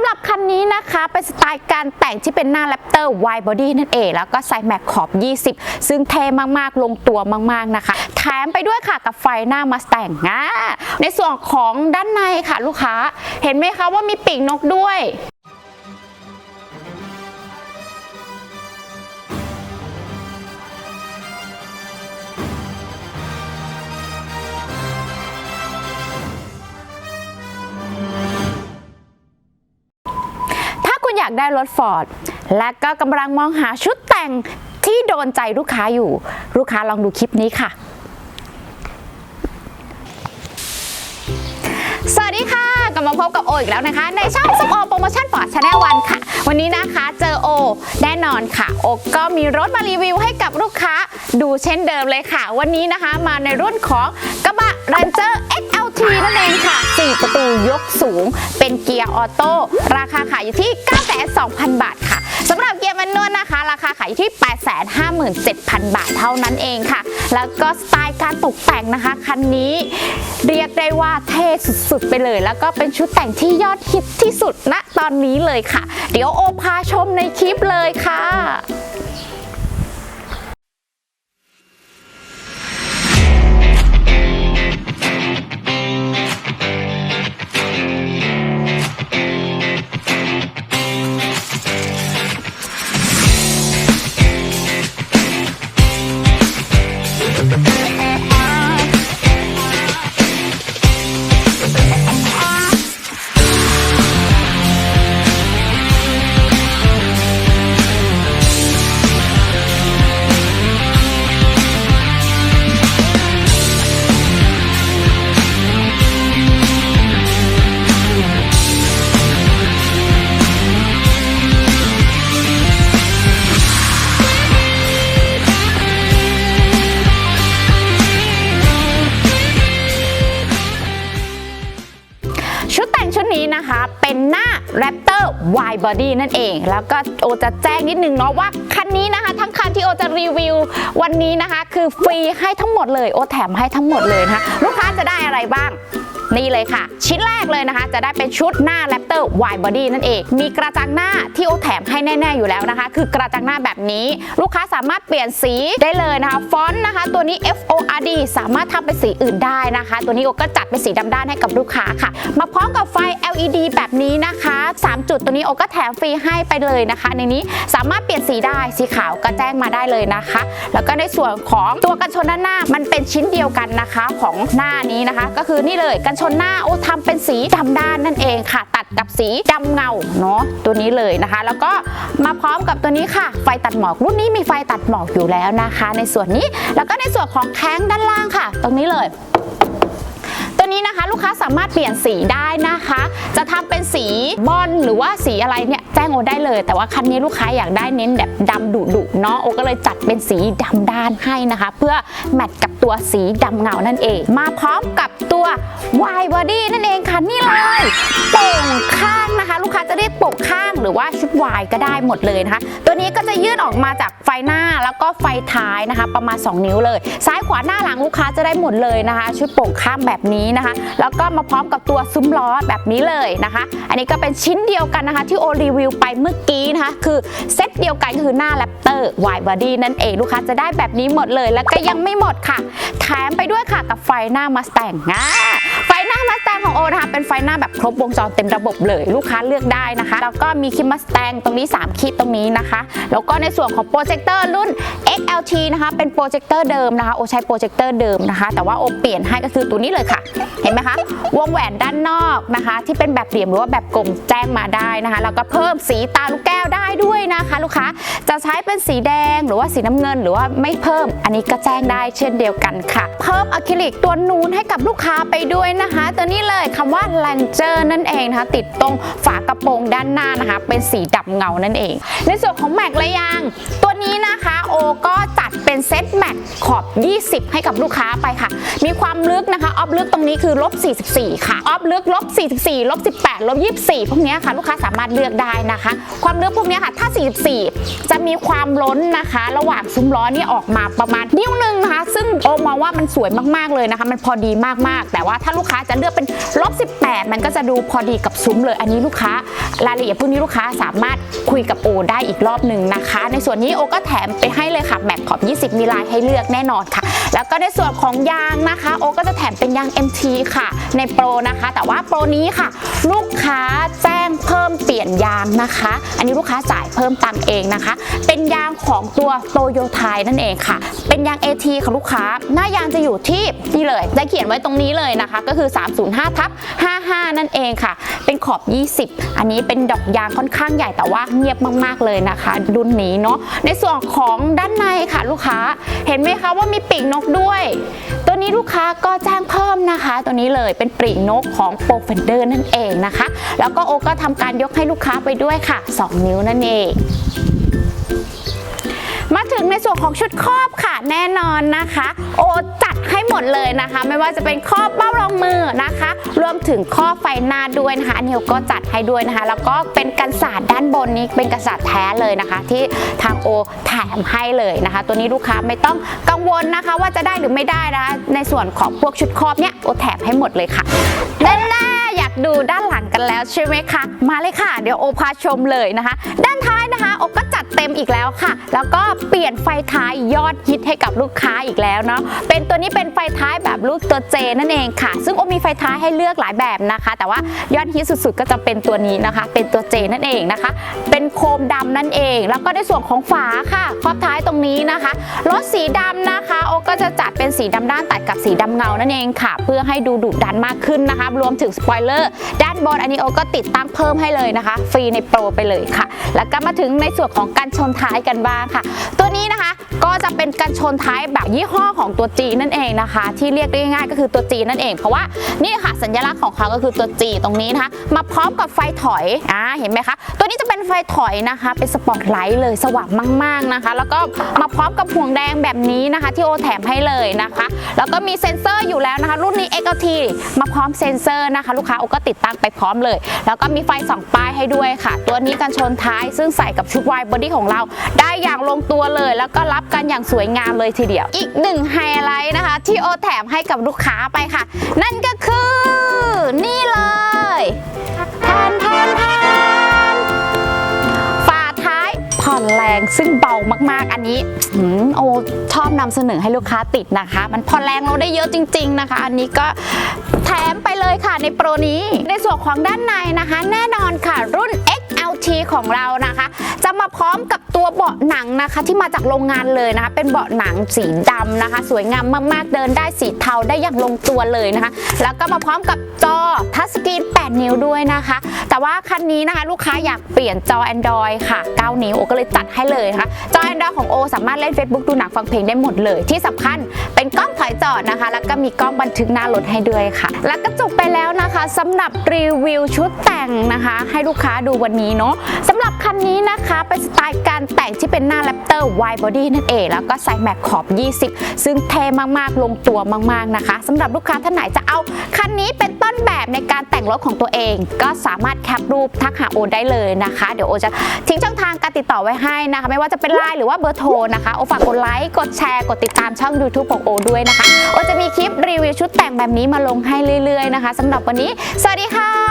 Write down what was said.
ำหรับคันนี้นะคะเป็นสไตล์การแต่งที่เป็นหน้าแรปเตอร์ไวบอดี้นั่นเองแล้วก็ใส่แม็กขอบ 20 ซึ่งเท่มากๆ ลงตัวมากๆนะคะ แถมไปด้วยค่ะกับไฟหน้ามาสแต่งนะในส่วนของด้านในค่ะลูกค้า เห็นไหมคะว่ามีปีกนกด้วย ได้รถฟอร์ดและก็กำลังมองหาชุดแต่งที่โดนใจลูกค้าอยู่ ลูกค้าลองดูคลิปนี้ค่ะ สวัสดีค่ะกลับมาพบกับโออีกแล้วนะคะ ในช่องสมโอโปรโมชั่นฟอร์ดชาแนลวันค่ะ วันนี้นะคะเจอโอแน่นอนค่ะ โอก็มีรถมารีวิวให้กับลูกค้าดูเช่นเดิมเลยค่ะ วันนี้นะคะมาในรุ่นของกระบะ Ranger XLT นั่นเองค่ะ 4 ประตูยกสูง เป็นเกียร์ออโต้ ราคาขายอยู่ที่ 920,000บาทค่ะสำหรับเกียร์แมนนวลนะคะ ราคาขายอยู่ที่ 857,000 บาทเท่านั้นเองค่ะ แล้วก็สไตล์การตกแต่งนะคะคันนี้ เรียกได้ว่าเท่สุดๆไปเลย แล้วก็เป็นชุดแต่งที่ยอดฮิตที่สุดณตอนนี้เลยค่ะ เดี๋ยวโอพาชมในคลิปเลยค่ะ เป็นหน้า Raptor Wide Body นั่นเอง แล้วก็โอจะแจ้งนิดนึงเนาะว่าคันนี้นะคะ ทั้งคันที่โอจะรีวิววันนี้นะคะ คือฟรีให้ทั้งหมดเลย โอแถมให้ทั้งหมดเลยนะคะลูกค้าจะได้อะไรบ้าง นี่เลยค่ะ ชิ้นแรกเลยนะคะ จะได้เป็นชุดหน้า Raptor Wide Body นั่นเอง มีกระจังหน้าที่โอแถมให้แน่ๆอยู่แล้วนะคะ คือกระจังหน้าแบบนี้ ลูกค้าสามารถเปลี่ยนสีได้เลยนะคะ ฟอนต์นะคะ ตัวนี้ F O R D สามารถทำเป็นสีอื่นได้นะคะ ตัวนี้โอก็จัดเป็นสีดำด้านให้กับลูกค้าค่ะ มาพร้อมกับไฟ LED แบบนี้นะคะ 3 จุดตัวนี้โอก็แถมฟรีให้ไปเลยนะคะ ในนี้สามารถเปลี่ยนสีได้สีขาวก็แจ้งมาได้เลยนะคะ แล้วก็ในส่วนของตัวกันชนด้านหน้ามันเป็นชิ้นเดียวกันนะคะ ของหน้านี้นะคะ ก็คือนี่เลยกันชนหน้าโอ้ทำเป็นสีดำด้านนั่นเองค่ะ ตัดกับสีดำเงาเนาะตัวนี้เลยนะคะ แล้วก็มาพร้อมกับตัวนี้ค่ะ ไฟตัดหมอกรุ่นนี้มีไฟตัดหมอกอยู่แล้วนะคะ ในส่วนนี้แล้วก็ในส่วนของแข้งด้านล่างค่ะ ตรงนี้เลย นี้นะคะ ลูกค้าสามารถเปลี่ยนสีได้นะคะ จะทำเป็นสีบอลหรือว่าสีอะไรเนี่ยแจ้งโอได้เลย แต่ว่าคันนี้ลูกค้าอยากได้เน้นแบบดำดุดุเนาะโอก็เลยจัดเป็นสีดำด้านให้นะคะ เพื่อแมทกับตัวสีดำเงานั่นเอง มาพร้อมกับตัว wide body นั่นเองค่ะนี่เลยโป่งข้างนะคะ ลูกค้าจะเรียกโป่งข้างหรือว่าชุดวายก็ได้หมดเลยนะคะ ตัวนี้ก็จะยื่นออกมาจากไฟหน้าแล้วก็ไฟท้ายนะคะ ประมาณ 2 นิ้วเลย ซ้ายขวาหน้าหลังลูกค้าจะได้หมดเลยนะคะ ชุดโป่งข้างแบบนี้นะคะ แล้วก็มาพร้อมกับตัวซุ้มล้อแบบนี้เลยนะคะ อันนี้ก็เป็นชิ้นเดียวกันนะคะ ที่โอรีวิวไปเมื่อกี้นะคะ คือเซตเดียวกันก็คือหน้าแรปเตอร์วายบอดี้นั่นเองลูกค้าจะได้แบบนี้หมดเลย แล้วก็ยังไม่หมดค่ะ แถมไปด้วยค่ะกับไฟหน้ามาสแต่งอ่าไฟหน้ามาสแต่งของโอนะคะเป็นไฟหน้าแบบครบวงจรเต็มระบบเลยลูกค้าเลือกได้นะคะ แล้วก็มีคิมมาสแต่งตรงนี้ 3คิดตรงนี้นะคะ แล้วก็ในส่วนของโปรเจคเตอร์รุ่น XLT นะคะเป็นโปรเจคเตอร์เดิมนะคะ โอใช้โปรเจคเตอร์เดิมนะคะ แต่ว่าโอเปลี่ยนให้ก็คือตัวนี้เลยค่ะเห็นไหมคะ วงแหวนด้านนอกนะคะ ที่เป็นแบบเหลี่ยมหรือว่าแบบกลมแจ้งมาได้นะคะ แล้วก็เพิ่มสีตาลูกแก้วได้ด้วยนะคะ ลูกค้าจะใช้เป็นสีแดงหรือว่าสีน้ำเงิน หรือว่าไม่เพิ่ม อันนี้ก็แจ้งได้เช่นเดียวกันค่ะ เพิ่มอะคริลิกตัวนูนให้กับลูกค้าไปด้วยนะคะ ตัวนี้เลยคำว่า Ranger นั่นเองนะคะ ติดตรงฝากระโปรงด้านหน้านะคะ เป็นสีดดำเงานั่นเอง ในส่วนของแม็กระยางตัว นี้นะคะโอก็จัดเป็นเซตแม็กขอบ 20 ให้กับลูกค้าไปค่ะ มีความลึกนะคะออฟลึกตรงนี้คือลบ44 ค่ะออฟลึกลบ44ลบ18ลบ24 พวกนี้ค่ะ ลูกค้าสามารถเลือกได้นะคะ ความลึกพวกนี้ค่ะ ถ้า 44 จะมีความล้นนะคะ ระหว่างซุ้มล้อนี่ออกมาประมาณนิ้วหนึงนะคะ ซึ่งโอมองว่ามันสวยมากๆเลยนะคะ มันพอดีมากๆ แต่ว่าถ้าลูกค้าจะเลือกเป็นลบ18 มันก็จะดูพอดีกับซุ้มเลย อันนี้ลูกค้ารายละเอียดพวกนี้ลูกค้าสามารถคุยกับโอได้อีกรอบหนึ่งนะคะ ในส่วนนี้โอก็แถมไปให้เลยค่ะแบบขอบ 20 มีลายให้เลือกแน่นอนค่ะ แล้วก็ในส่วนของยางนะคะ โอก็จะแถมเป็นยาง MT ค่ะ ในโปรนะคะ แต่ว่าโปรนี้ค่ะ ลูกค้าแจ้งเพิ่มเปลี่ยนยางนะคะ อันนี้ลูกค้าจ่ายเพิ่มตังเองนะคะ เป็นยางของตัวโตโยไทยนั่นเองค่ะ เป็นยาง AT ค่ะลูกค้า หน้ายางจะอยู่ที่นี่เลยได้เขียนไว้ตรงนี้เลยนะคะ ก็คือ 305ทับ55 นั่นเองค่ะ เป็นขอบ 20 อันนี้เป็นดอกยางค่อนข้างใหญ่แต่ว่าเงียบมาก ๆ เลยนะคะ รุ่นนี้เนาะในส่วนของด้านในค่ะลูกค้า เห็นไหมคะว่ามีปีกนกด้วย ตัวนี้ลูกค้าก็แจ้งเพิ่มนะคะ ตัวนี้เลยเป็นปีกนกของโปรเฟนเดอร์นั่นเองนะคะ แล้วก็โอก็ทำการยกให้ลูกค้าไปด้วยค่ะ 2 นิ้วนั่นเอง มาถึงในส่วนของชุดครอบค่ะ แน่นอนนะคะ โอจัดให้หมดเลยนะคะ ไม่ว่าจะเป็นครอบเบ้ารองมือนะคะ รวมถึงครอบไฟหน้าด้วยนะคะอันนี้ก็จัดให้ด้วยนะคะ แล้วก็เป็นกันศาสตร์ด้านบนนี้เป็นกันศาสตร์แท้เลยนะคะ ที่ทางโอแถมให้เลยนะคะ ตัวนี้ลูกค้าไม่ต้องกังวลนะคะ ว่าจะได้หรือไม่ได้นะคะในส่วนของพวกชุดครอบเนี่ยโอแถมให้หมดเลยค่ะด้นหน้าอยากดูด้านหลังกันแล้วใช่ไหมคะ มาเลยค่ะ เดี๋ยวโอพาชมเลยนะคะ ด้านท้ายนะคะ โอก็จัด เต็มอีกแล้วค่ะ แล้วก็เปลี่ยนไฟท้ายยอดฮิตให้กับลูกค้าอีกแล้วเนาะเป็นตัวนี้เป็นไฟท้ายแบบลูกตัวเจนั่นเองค่ะ ซึ่งโอมีไฟท้ายให้เลือกหลายแบบนะคะ แต่ว่ายอดฮิตสุดๆ ก็จะเป็นตัวนี้นะคะ เป็นตัวเจนั่นเองนะคะ เป็นโคมดำนั่นเอง แล้วก็ในส่วนของฝาค่ะครอบท้ายตรงนี้นะคะรถสีดำนะคะ โอก็จะจัดเป็นสีดำด้านตัดกับสีดำเงานั่นเองค่ะ เพื่อให้ดูดุดันมากขึ้นนะคะ รวมถึงสปอยเลอร์ด้านบนอันนี้โอก็ติดตั้งเพิ่มให้เลยนะคะ ฟรีในโปรไปเลยค่ะ แล้วก็มาถึงในส่วนของการชนท้ายกันบ้างค่ะ ตัวนี้นะคะก็จะเป็นการชนท้ายแบบยี่ห้อของตัว G นั่นเองนะคะ ที่เรียกได้ง่ายๆก็คือตัว G นั่นเอง เพราะว่านี่ค่ะสัญลักษณ์ของเขาก็คือตัว G ตรงนี้นะคะ มาพร้อมกับไฟถอยอ่าเห็นไหมคะ ตัวนี้จะเป็นไฟถอยนะคะ เป็นสปอตไลท์เลยสว่างมาก ๆนะคะ แล้วก็มาพร้อมกับห่วงแดงแบบนี้นะคะ ที่โอแถมให้เลยนะคะ แล้วก็มีเซ็นเซอร์อยู่แล้วนะคะ รุ่นนี้ XLT มาพร้อมเซ็นเซอร์นะคะ ลูกค้าโอก็ติดตั้งไปพร้อมเลย แล้วก็มีไฟสองป้ายให้ด้วยค่ะ ตัวนี้กันชนท้ายซึ่งใส่กับชุดวายบอดี้ของเรา ได้อย่างลงตัวเลย แล้วก็รับกันอย่างสวยงามเลยทีเดียว อีกหนึ่งไฮไลท์นะคะ ที่โอแถมให้กับลูกค้าไปค่ะ นั่นก็คือนี่เลยแทนแทนแทนฝาท้ายผ่อนแรงซึ่งเบามากๆอันนี้โอชอบนำเสนอให้ลูกค้าติดนะคะ มันผ่อนแรงเราได้เยอะจริง ๆนะคะ อันนี้ก็แถมไปเลยค่ะในโปรนี้ ในส่วนของด้านในนะคะ แน่นอนค่ะรุ่น XLT ของเรานะคะ จะมาพร้อมกับตัวเบาะหนังนะคะ ที่มาจากโรงงานเลยนะคะ เป็นเบาะหนังสีดำนะคะ สวยงามมากๆเดินได้สีเทาได้อย่างลงตัวเลยนะคะ แล้วก็มาพร้อมกับจอทัชสกรีน 8 นิ้วด้วยนะคะ แต่ว่าคันนี้นะคะลูกค้าอยากเปลี่ยนจอ Android ค่ะ 9 นิ้วโอก็เลยจัดให้เลยนะคะจอ Android ของโอสามารถเล่น Facebook ดูหนังฟังเพลงได้หมดเลย ที่สำคัญเป็นกล้องถอยจอดนะคะ แล้วก็มีกล้องบันทึกหน้ารถให้ด้วยค่ะ แล้วก็จบไปแล้วนะคะสำหรับรีวิวชุดแต่งนะคะ ให้ลูกค้าดูวันนี้เนาะสำหรับคันนี้นะคะเป็นสไตล์การแต่งที่เป็นหน้าแรปเตอร์ wide body นั่นเอง แล้วก็ใส่แม็กขอบ 20 ซึ่งเท่มากๆ ลงตัวมากๆนะคะสำหรับลูกค้าท่านไหนจะเอาคันนี้เป็นต้นแบบในการแต่งรถของตัวเอง ก็สามารถแคปรูปทักหาโอได้เลยนะคะ เดี๋ยวโอจะทิ้งช่องทางการติดต่อไว้ให้นะคะ ไม่ว่าจะเป็นไลน์หรือว่าเบอร์โทรนะคะโอฝากกดไลค์กดแชร์กดติดตามช่อง YouTube ของโอด้วยนะคะโอจะมีคลิปรีวิวชุดแต่งแบบนี้มาลงให้เรื่อยๆนะคะสำหรับวันนี้ สวัสดีค่ะ